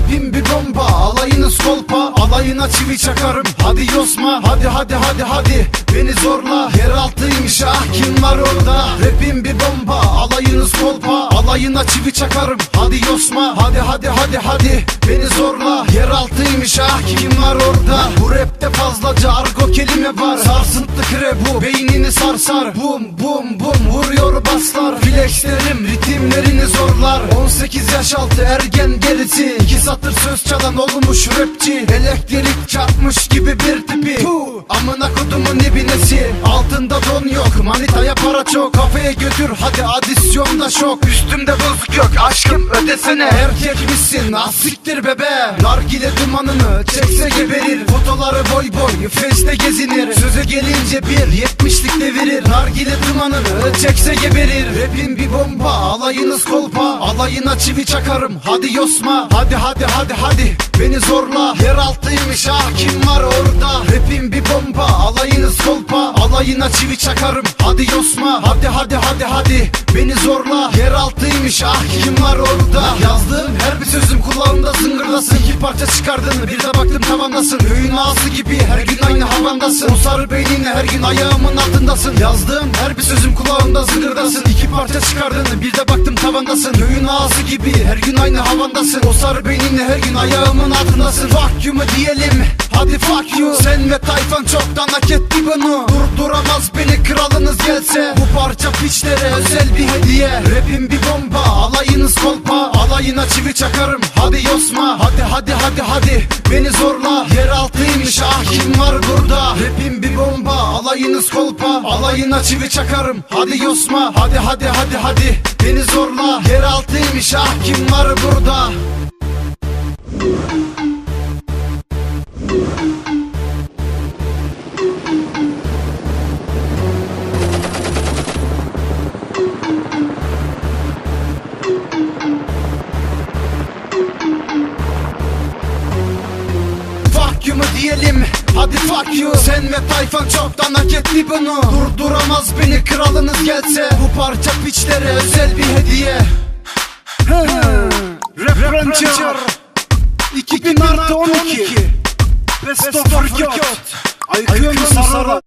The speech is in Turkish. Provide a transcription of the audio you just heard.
Rapim bir bomba alayınız kolpa Alayına çivi çakarım. Hadi yosma hadi hadi hadi hadi. Beni zorla yeraltıymış ah. Kim var orada? Rapim bir bomba alayınız kolpa Alayına çivi çakarım. Hadi yosma hadi hadi hadi hadi. Beni zorla yeraltıymış ah. Kim var orada? Bu rapte fazlaca argo kelime var. Sarsıntı kre bu beynini sarsar. Bum bum bum baslar Flexlerim ritimlerini zorlar. 18 yaş altı ergen gerisi İki satır söz çalan olmuş rapçi. Elektrik çarpmış gibi bir tipi. Puh, Amına kodumun ibinesi Altında don yok manitaya para çok. Kafeye götür hadi adisyonda şok. Üstümde bozuk yok aşkım ödesene. Erkek misin? Asiktir bebe. Nargile dumanını çekse geberir. Fotoları boy boy feste gezinir. Söze gelince bir yetmişlik devirir. Nargile dumanını çekse geberir. Rapim bir bomba alayınız kolpa. Alayına çivi çakarım hadi yosma. Hadi hadi hadi hadi beni zorla. Yeraltıymış ah kim var orada? Rapim bir bomba alayınız kolpa Alayına çivi çakarım. Hadi yosma Hadi hadi hadi hadi. Beni zorla Yeraltıymış ah kim var orada? Yazdığım her bir sözüm kulağımda zıngırdasın İki parça çıkardın bir de baktım tavandasın. Köyün ağası gibi her gün aynı havandasın. O sarı beyninle her gün ayağımın altındasın. Yazdığım her bir sözüm kulağımda zıngırdasın. İki parça çıkardın bir de baktım tavandasın. Köyün ağası gibi her gün aynı havandasın. O sarı beyninle her gün ayağımın altındasın. Fuck you diyelim hadi fuck you. Sen ve tayfan çoktan hak etti bunu. Durduramaz beni kralınız gelse. Bu parça piçlere özel bir hediye. Rapim bir bomba alayınız kolpa. Alayına çivi çakarım. Hadi yosma. Hadi hadi hadi hadi. Beni zorla. Yeraltıymış ah kim var burada? Rapim bir bomba alayınız kolpa. Alayına çivi çakarım. Hadi yosma. Hadi hadi hadi hadi. Beni zorla. Yeraltıymış ah kim var burada You mu diyelim? Hadi fuck you. Sen ve tayfan çoktan hak etti bunu. Durduramaz beni kralınız gelse. Bu parça piçlere özel bir hediye. Ranger 2000 artı 12 Best of Aykıyor musun sarı